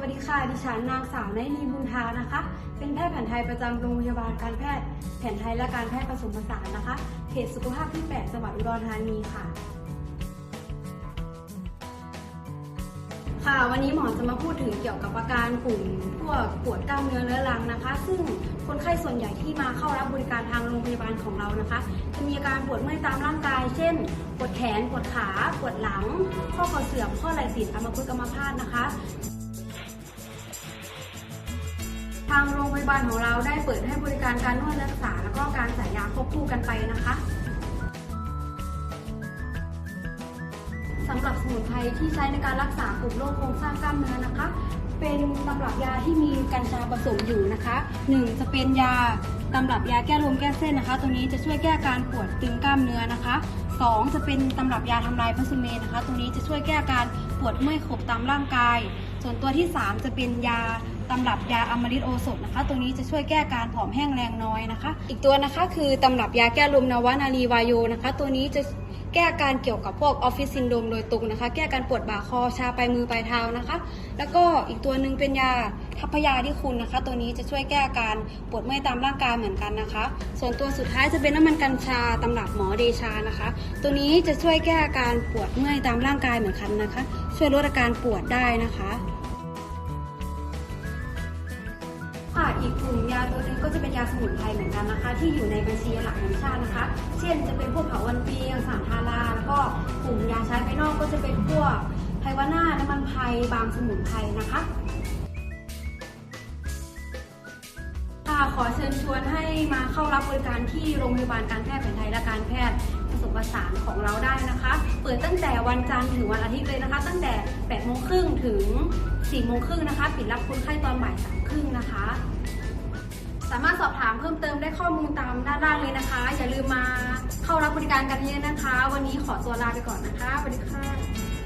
สวัสดีค่ะ ดิฉันนางสาวนนีบุญทานะคะ เป็นแพทย์แผนไทยประจำโรงพยาบาลการแพทย์แผนไทยและการแพทย์ผสมผสานนะคะ เขตสุขภาพที่ 8 จังหวัดอุดรธานีค่ะ ค่ะ วันนี้หมอจะมาพูดถึงเกี่ยวกับอาการกลุ่มพวกปวดกล้ามเนื้อเรื้อรังนะคะ ซึ่งคนไข้ส่วนใหญ่ที่มาเข้ารับบริการทางโรงพยาบาลของเรานะคะ จะมีอาการปวดเมื่อยตามร่างกาย เช่น ปวดแขน ปวดขา ปวดหลัง ข้อเข่าเสื่อม ข้อไหล่ติดอัมพฤกษ์อัมพาตนะคะางโรงพยาบาลของเราได้เปิดให้บริการการนวดรักษา แล้วก็การจ่ายยาควบคู่กันไปนะคะสำหรับสมุนไพรที่ใช้ในการรักษากลุ่มโรคโครงสร้างกล้ามเนื้อนะคะ เป็นตำรับยาที่มีกัญชาผสมอยู่นะคะหนึ่งจะเป็นยาตำรับยาแก้ลมแก้เส้นนะคะ ตัวนี้จะช่วยแก้การปวดตึงกล้ามเนื้อนะคะสองจะเป็นตำรับยาทำลายพลาสเมนะคะ ตัวนี้จะช่วยแก้การปวดเมื่อยขบตามร่างกาย ส่วนตัวที่ 3 จะเป็นยาตำรับยาอมฤตโอสถนะคะ ตัวนี้จะช่วยแก้การผอมแห้งแรงน้อยนะคะ อีกตัวนะคะคือตำรับยาแก้ลมนวนารีวายโยนะคะ ตัวนี้จะแก้การเกี่ยวกับพวกออฟฟิศซินโดมโดยตรงนะคะ แก้การปวดบ่าคอชาปลายมือปลายเท้านะคะ แล้วก็อีกตัวหนึ่งเป็นยาทัพพยาที่คุณนะคะ ตัวนี้จะช่วยแก้อาการปวดเมื่อยตามร่างกายเหมือนกันนะคะ ส่วนตัวสุดท้ายจะเป็นน้ำมันกัญชาตำรับหมอเดชานะคะ ตัวนี้จะช่วยแก้อาการปวดเมื่อยตามร่างกายเหมือนกันนะคะ ช่วยลดอาการปวดได้นะคะค่ะอีกกลุ่มยาตัวนึงก็จะเป็นยาสมุนไพรเหมือนกันนะคะ ที่อยู่ในบัญชีหลักแห่งชาตินะคะ เช่นจะเป็นพวกเผาวันเปียงสารทาราแล้วก็กลุ่มยาใช้ภายนอกก็จะเป็นพวกไพวาน่าน้ำมันไพรบางสมุนไพรนะคะค่ะขอเชิญชวนให้มาเข้ารับบริการที่โรงพยาบาลการแพทย์แผนไทยและการแพทย์ ผสมผสานของเราได้นะคะ เปิดตั้งแต่วันจันทร์ถึงวันอาทิตย์เลยนะคะ ตั้งแต่8โมงครึ่งถึง4โมงครึ่งนะคะ ปิดรับคนไข้ตอนบ่ายสามครึ่งนะคะ สามารถสอบถามเพิ่มเติมได้ข้อมูลตามด้านล่างเลยนะคะ อย่าลืมมาเข้ารับบริการกันเยอะนะคะ วันนี้ขอตัวลาไปก่อนนะคะสวัสดีค่ะ